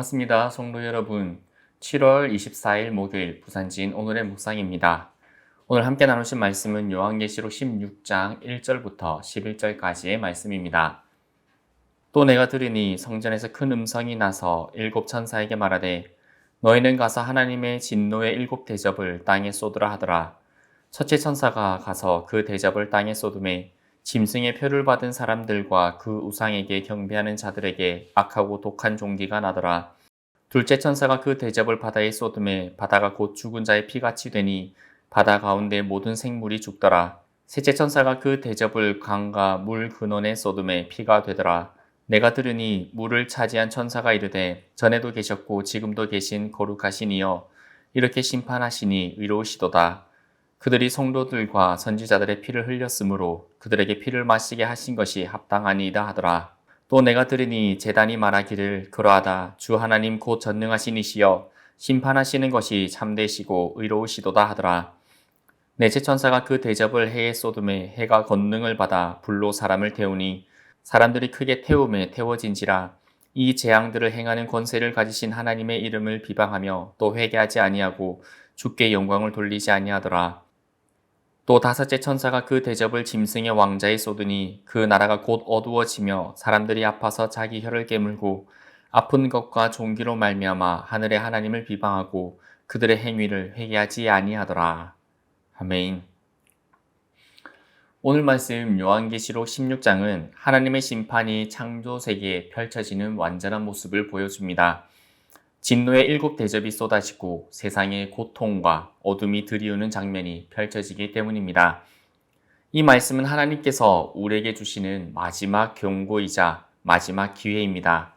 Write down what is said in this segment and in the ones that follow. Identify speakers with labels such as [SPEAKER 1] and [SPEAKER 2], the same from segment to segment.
[SPEAKER 1] 반갑습니다. 성도 여러분. 7월 24일 목요일 부산진 오늘의 묵상입니다. 오늘 함께 나누신 말씀은 요한계시록 16장 1절부터 11절까지의 말씀입니다. 또 내가 들으니 성전에서 큰 음성이 나서 일곱 천사에게 말하되 너희는 가서 하나님의 진노의 일곱 대접을 땅에 쏟으라 하더라. 첫째 천사가 가서 그 대접을 땅에 쏟음에 짐승의 표를 받은 사람들과 그 우상에게 경배하는 자들에게 악하고 독한 종기가 나더라. 둘째 천사가 그 대접을 바다에 쏟음에 바다가 곧 죽은 자의 피같이 되니 바다 가운데 모든 생물이 죽더라. 셋째 천사가 그 대접을 강과 물 근원에 쏟음에 피가 되더라. 내가 들으니 물을 차지한 천사가 이르되 전에도 계셨고 지금도 계신 거룩하신 이여 이렇게 심판하시니 의로우시도다. 그들이 성도들과 선지자들의 피를 흘렸으므로 그들에게 피를 마시게 하신 것이 합당하니이다 하더라. 또 내가 들으니 재단이 말하기를 그러하다 주 하나님 곧 전능하신 이시여 심판하시는 것이 참되시고 의로우시도다 하더라. 넷째 천사가 그 대접을 해에 쏟음에 해가 권능을 받아 불로 사람을 태우니 사람들이 크게 태움에 태워진지라 이 재앙들을 행하는 권세를 가지신 하나님의 이름을 비방하며 또 회개하지 아니하고 주께 영광을 돌리지 아니하더라. 또 다섯째 천사가 그 대접을 짐승의 왕자에 쏟으니 그 나라가 곧 어두워지며 사람들이 아파서 자기 혀를 깨물고 아픈 것과 종기로 말미암아 하늘의 하나님을 비방하고 그들의 행위를 회개하지 아니하더라. 아멘. 오늘 말씀 요한계시록 16장은 하나님의 심판이 창조 세계에 펼쳐지는 완전한 모습을 보여줍니다. 진노의 일곱 대접이 쏟아지고 세상의 고통과 어둠이 들이우는 장면이 펼쳐지기 때문입니다. 이 말씀은 하나님께서 우리에게 주시는 마지막 경고이자 마지막 기회입니다.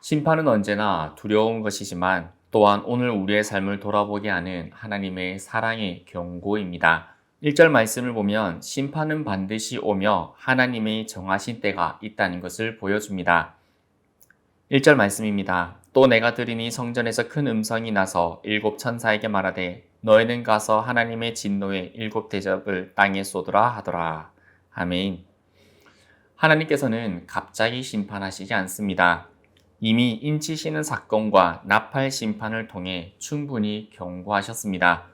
[SPEAKER 1] 심판은 언제나 두려운 것이지만 또한 오늘 우리의 삶을 돌아보게 하는 하나님의 사랑의 경고입니다. 1절 말씀을 보면 심판은 반드시 오며 하나님의 정하신 때가 있다는 것을 보여줍니다. 1절 말씀입니다. 또 내가 들으니 성전에서 큰 음성이 나서 일곱 천사에게 말하되 너희는 가서 하나님의 진노의 일곱 대접을 땅에 쏟으라 하더라. 아멘. 하나님께서는 갑자기 심판하시지 않습니다. 이미 인치시는 사건과 나팔 심판을 통해 충분히 경고하셨습니다.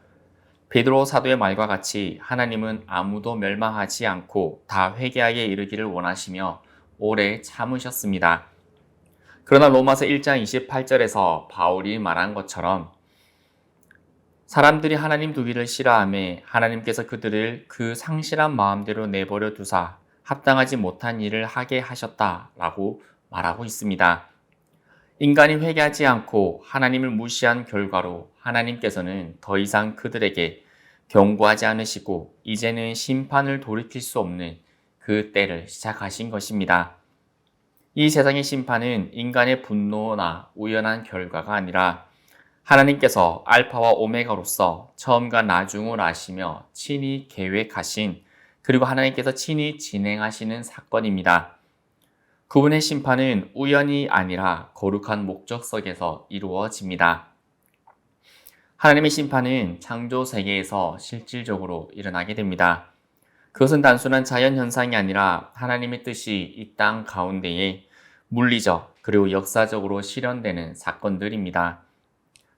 [SPEAKER 1] 베드로 사도의 말과 같이 하나님은 아무도 멸망하지 않고 다 회개하게 이르기를 원하시며 오래 참으셨습니다. 그러나 로마서 1장 28절에서 바울이 말한 것처럼 사람들이 하나님 두기를 싫어함에 하나님께서 그들을 그 상실한 마음대로 내버려 두사 합당하지 못한 일을 하게 하셨다라고 말하고 있습니다. 인간이 회개하지 않고 하나님을 무시한 결과로 하나님께서는 더 이상 그들에게 경고하지 않으시고 이제는 심판을 돌이킬 수 없는 그 때를 시작하신 것입니다. 이 세상의 심판은 인간의 분노나 우연한 결과가 아니라 하나님께서 알파와 오메가로서 처음과 나중을 아시며 친히 계획하신 그리고 하나님께서 친히 진행하시는 사건입니다. 그분의 심판은 우연이 아니라 거룩한 목적석에서 이루어집니다. 하나님의 심판은 창조 세계에서 실질적으로 일어나게 됩니다. 그것은 단순한 자연 현상이 아니라 하나님의 뜻이 이 땅 가운데에 물리적 그리고 역사적으로 실현되는 사건들입니다.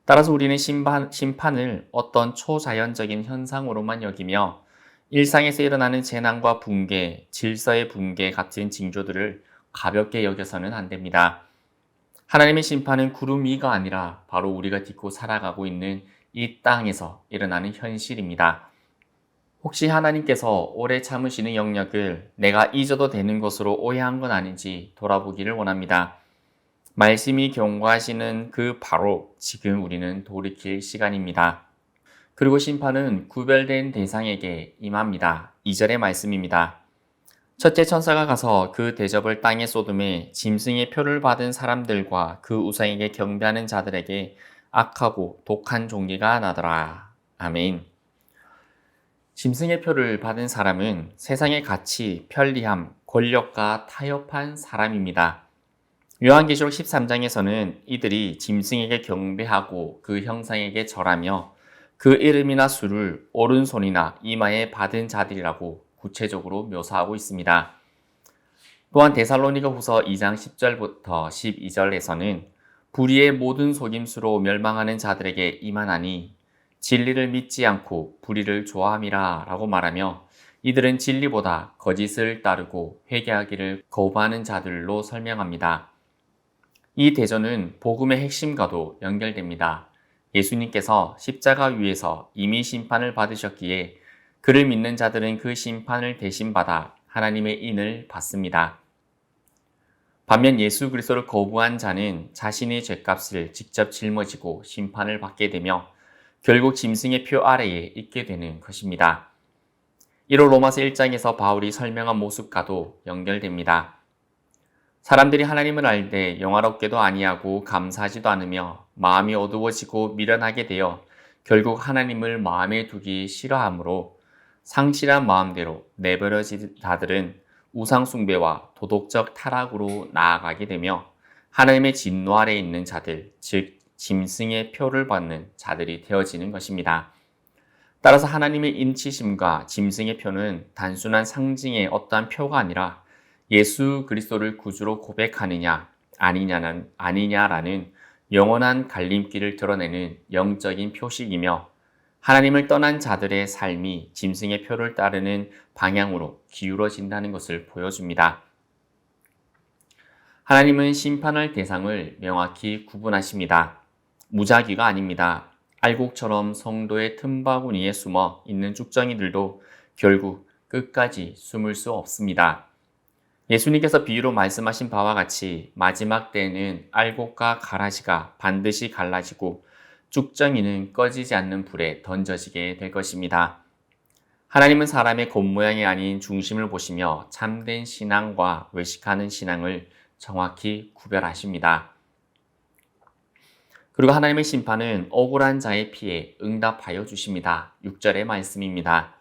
[SPEAKER 1] 따라서 우리는 심판, 심판을 어떤 초자연적인 현상으로만 여기며 일상에서 일어나는 재난과 붕괴, 질서의 붕괴 같은 징조들을 가볍게 여겨서는 안 됩니다. 하나님의 심판은 구름 위가 아니라 바로 우리가 딛고 살아가고 있는 이 땅에서 일어나는 현실입니다. 혹시 하나님께서 오래 참으시는 영역을 내가 잊어도 되는 것으로 오해한 건 아닌지 돌아보기를 원합니다. 말씀이 경고하시는 그 바로 지금 우리는 돌이킬 시간입니다. 그리고 심판은 구별된 대상에게 임합니다. 2절의 말씀입니다. 첫째 천사가 가서 그 대접을 땅에 쏟음에 짐승의 표를 받은 사람들과 그 우상에게 경배하는 자들에게 악하고 독한 종기가 나더라. 아멘. 짐승의 표를 받은 사람은 세상의 가치, 편리함, 권력과 타협한 사람입니다. 요한계시록 13장에서는 이들이 짐승에게 경배하고 그 형상에게 절하며 그 이름이나 수를 오른손이나 이마에 받은 자들이라고 구체적으로 묘사하고 있습니다. 또한 데살로니가 후서 2장 10절부터 12절에서는 불의의 모든 속임수로 멸망하는 자들에게 임하나니 진리를 믿지 않고 불의를 좋아함이라 라고 말하며 이들은 진리보다 거짓을 따르고 회개하기를 거부하는 자들로 설명합니다. 이 대전은 복음의 핵심과도 연결됩니다. 예수님께서 십자가 위에서 이미 심판을 받으셨기에 그를 믿는 자들은 그 심판을 대신 받아 하나님의 인을 받습니다. 반면 예수 그리스도를 거부한 자는 자신의 죄값을 직접 짊어지고 심판을 받게 되며 결국 짐승의 표 아래에 있게 되는 것입니다. 이로 로마서 1장에서 바울이 설명한 모습과도 연결됩니다. 사람들이 하나님을 알 때 영화롭게도 아니하고 감사하지도 않으며 마음이 어두워지고 미련하게 되어 결국 하나님을 마음에 두기 싫어하므로 상실한 마음대로 내버려진 자들은 우상숭배와 도덕적 타락으로 나아가게 되며 하나님의 진노 아래 있는 자들, 즉 짐승의 표를 받는 자들이 되어지는 것입니다. 따라서 하나님의 인치심과 짐승의 표는 단순한 상징의 어떠한 표가 아니라 예수 그리스도를 구주로 고백하느냐 아니냐는 아니냐라는 영원한 갈림길을 드러내는 영적인 표식이며 하나님을 떠난 자들의 삶이 짐승의 표를 따르는 방향으로 기울어진다는 것을 보여줍니다. 하나님은 심판할 대상을 명확히 구분하십니다. 무작위가 아닙니다. 알곡처럼 성도의 틈바구니에 숨어 있는 쭉정이들도 결국 끝까지 숨을 수 없습니다. 예수님께서 비유로 말씀하신 바와 같이 마지막 때에는 알곡과 가라지가 반드시 갈라지고 쭉정이는 꺼지지 않는 불에 던져지게 될 것입니다. 하나님은 사람의 겉모양이 아닌 중심을 보시며 참된 신앙과 외식하는 신앙을 정확히 구별하십니다. 그리고 하나님의 심판은 억울한 자의 피에 응답하여 주십니다. 6절의 말씀입니다.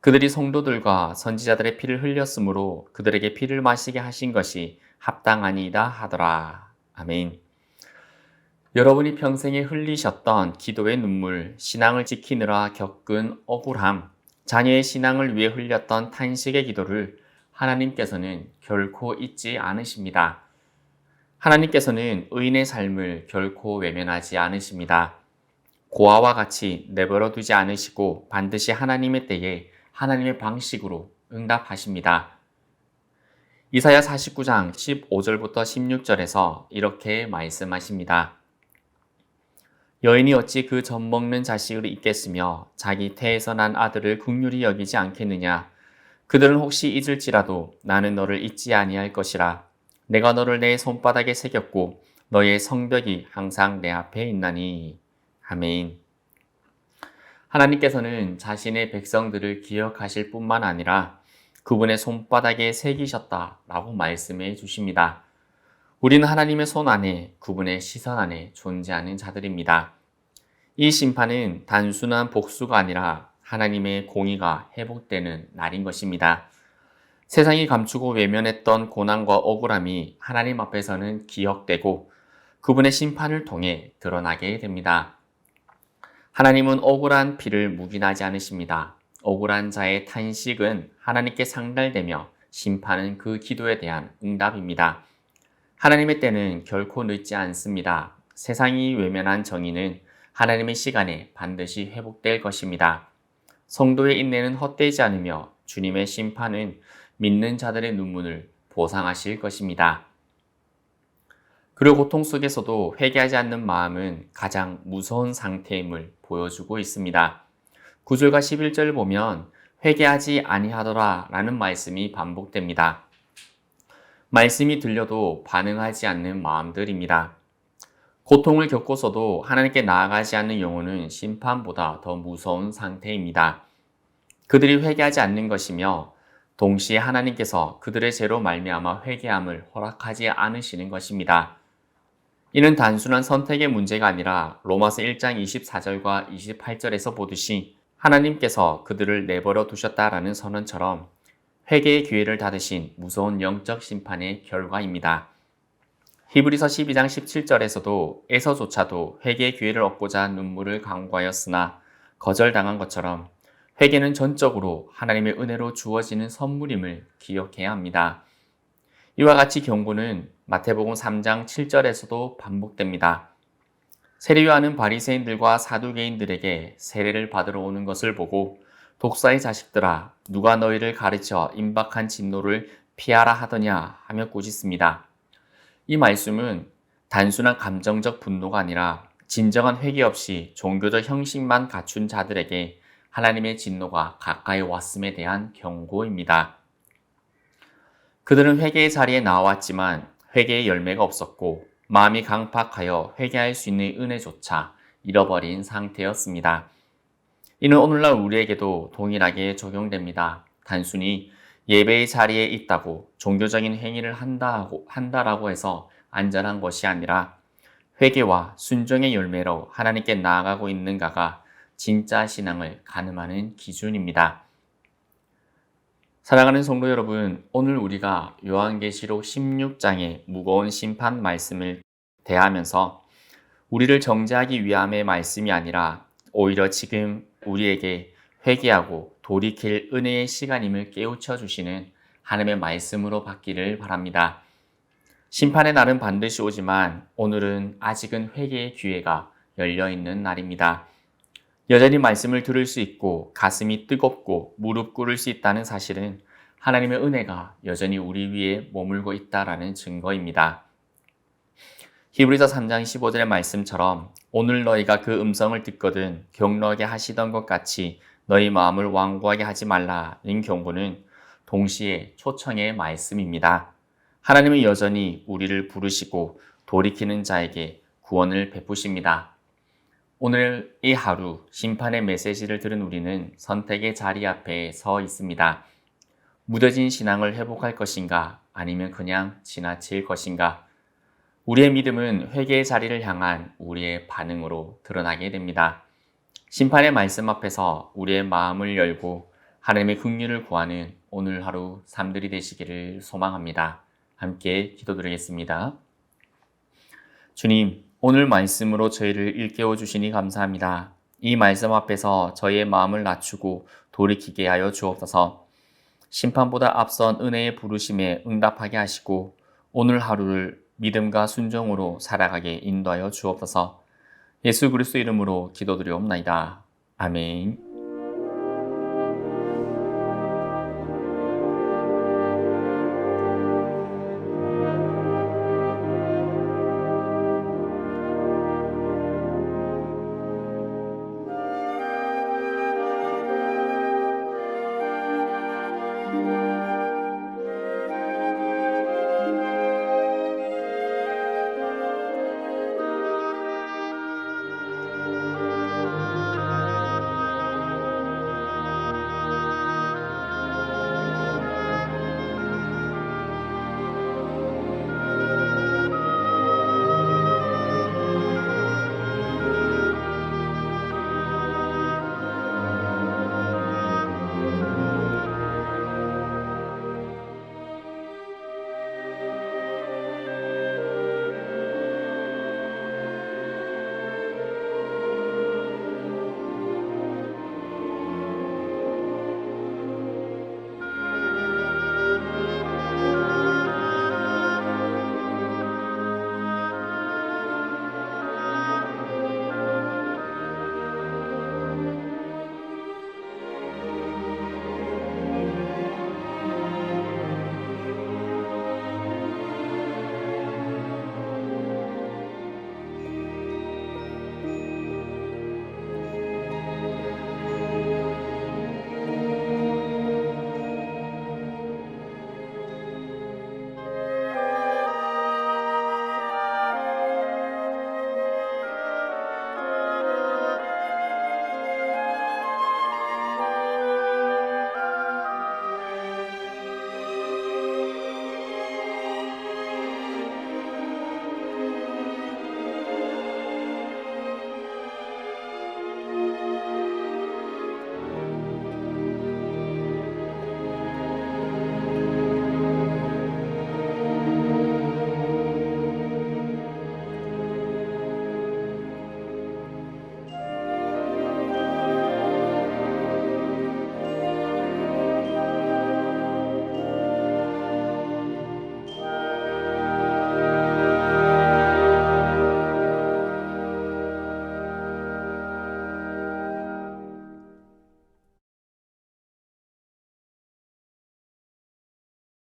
[SPEAKER 1] 그들이 성도들과 선지자들의 피를 흘렸으므로 그들에게 피를 마시게 하신 것이 합당하니이다 하더라. 아멘. 여러분이 평생에 흘리셨던 기도의 눈물, 신앙을 지키느라 겪은 억울함, 자녀의 신앙을 위해 흘렸던 탄식의 기도를 하나님께서는 결코 잊지 않으십니다. 하나님께서는 의인의 삶을 결코 외면하지 않으십니다. 고아와 같이 내버려 두지 않으시고 반드시 하나님의 때에 하나님의 방식으로 응답하십니다. 이사야 49장 15절부터 16절에서 이렇게 말씀하십니다. 여인이 어찌 그 젖 먹는 자식을 잊겠으며 자기 태에서 난 아들을 국률이 여기지 않겠느냐 그들은 혹시 잊을지라도 나는 너를 잊지 아니할 것이라 내가 너를 내 손바닥에 새겼고 너의 성벽이 항상 내 앞에 있나니 아멘. 하나님께서는 자신의 백성들을 기억하실 뿐만 아니라 그분의 손바닥에 새기셨다라고 말씀해 주십니다. 우리는 하나님의 손 안에 그분의 시선 안에 존재하는 자들입니다. 이 심판은 단순한 복수가 아니라 하나님의 공의가 회복되는 날인 것입니다. 세상이 감추고 외면했던 고난과 억울함이 하나님 앞에서는 기억되고 그분의 심판을 통해 드러나게 됩니다. 하나님은 억울한 피를 묵인하지 않으십니다. 억울한 자의 탄식은 하나님께 상달되며 심판은 그 기도에 대한 응답입니다. 하나님의 때는 결코 늦지 않습니다. 세상이 외면한 정의는 하나님의 시간에 반드시 회복될 것입니다. 성도의 인내는 헛되지 않으며 주님의 심판은 믿는 자들의 눈물을 보상하실 것입니다. 그리고 고통 속에서도 회개하지 않는 마음은 가장 무서운 상태임을 보여주고 있습니다. 9절과 11절 보면 회개하지 아니하더라 라는 말씀이 반복됩니다. 말씀이 들려도 반응하지 않는 마음들입니다. 고통을 겪고서도 하나님께 나아가지 않는 영혼은 심판보다 더 무서운 상태입니다. 그들이 회개하지 않는 것이며 동시에 하나님께서 그들의 죄로 말미암아 회개함을 허락하지 않으시는 것입니다. 이는 단순한 선택의 문제가 아니라 로마서 1장 24절과 28절에서 보듯이 하나님께서 그들을 내버려 두셨다라는 선언처럼 회개의 기회를 닫으신 무서운 영적 심판의 결과입니다. 히브리서 12장 17절에서도 에서조차도 회개의 기회를 얻고자 눈물을 강구하였으나 거절당한 것처럼 회개는 전적으로 하나님의 은혜로 주어지는 선물임을 기억해야 합니다. 이와 같이 경고는 마태복음 3장 7절에서도 반복됩니다. 세리요한은 바리새인들과 사두개인들에게 세례를 받으러 오는 것을 보고 독사의 자식들아 누가 너희를 가르쳐 임박한 진노를 피하라 하더냐 하며 꾸짖습니다. 이 말씀은 단순한 감정적 분노가 아니라 진정한 회개 없이 종교적 형식만 갖춘 자들에게 하나님의 진노가 가까이 왔음에 대한 경고입니다. 그들은 회개의 자리에 나왔지만 회개의 열매가 없었고 마음이 강팍하여 회개할 수 있는 은혜조차 잃어버린 상태였습니다. 이는 오늘날 우리에게도 동일하게 적용됩니다. 단순히 예배의 자리에 있다고 종교적인 행위를 한다고, 한다라고 해서 안전한 것이 아니라 회개와 순종의 열매로 하나님께 나아가고 있는가가 진짜 신앙을 가늠하는 기준입니다. 사랑하는 성도 여러분, 오늘 우리가 요한계시록 16장의 무거운 심판 말씀을 대하면서 우리를 정죄하기 위함의 말씀이 아니라 오히려 지금 우리에게 회개하고 돌이킬 은혜의 시간임을 깨우쳐 주시는 하나님의 말씀으로 받기를 바랍니다. 심판의 날은 반드시 오지만 오늘은 아직은 회개의 기회가 열려 있는 날입니다. 여전히 말씀을 들을 수 있고 가슴이 뜨겁고 무릎 꿇을 수 있다는 사실은 하나님의 은혜가 여전히 우리 위에 머물고 있다라는 증거입니다. 히브리서 3장 15절의 말씀처럼 오늘 너희가 그 음성을 듣거든 경로하게 하시던 것 같이 너희 마음을 완고하게 하지 말라는 경고는 동시에 초청의 말씀입니다. 하나님은 여전히 우리를 부르시고 돌이키는 자에게 구원을 베푸십니다. 오늘 이 하루 심판의 메시지를 들은 우리는 선택의 자리 앞에 서 있습니다. 무뎌진 신앙을 회복할 것인가 아니면 그냥 지나칠 것인가? 우리의 믿음은 회개의 자리를 향한 우리의 반응으로 드러나게 됩니다. 심판의 말씀 앞에서 우리의 마음을 열고 하나님의 긍휼을 구하는 오늘 하루 삶들이 되시기를 소망합니다. 함께 기도드리겠습니다. 주님, 오늘 말씀으로 저희를 일깨워 주시니 감사합니다. 이 말씀 앞에서 저희의 마음을 낮추고 돌이키게 하여 주옵소서. 심판보다 앞선 은혜의 부르심에 응답하게 하시고 오늘 하루를 믿음과 순종으로 살아가게 인도하여 주옵소서. 예수 그리스도 이름으로 기도드리옵나이다. 아멘.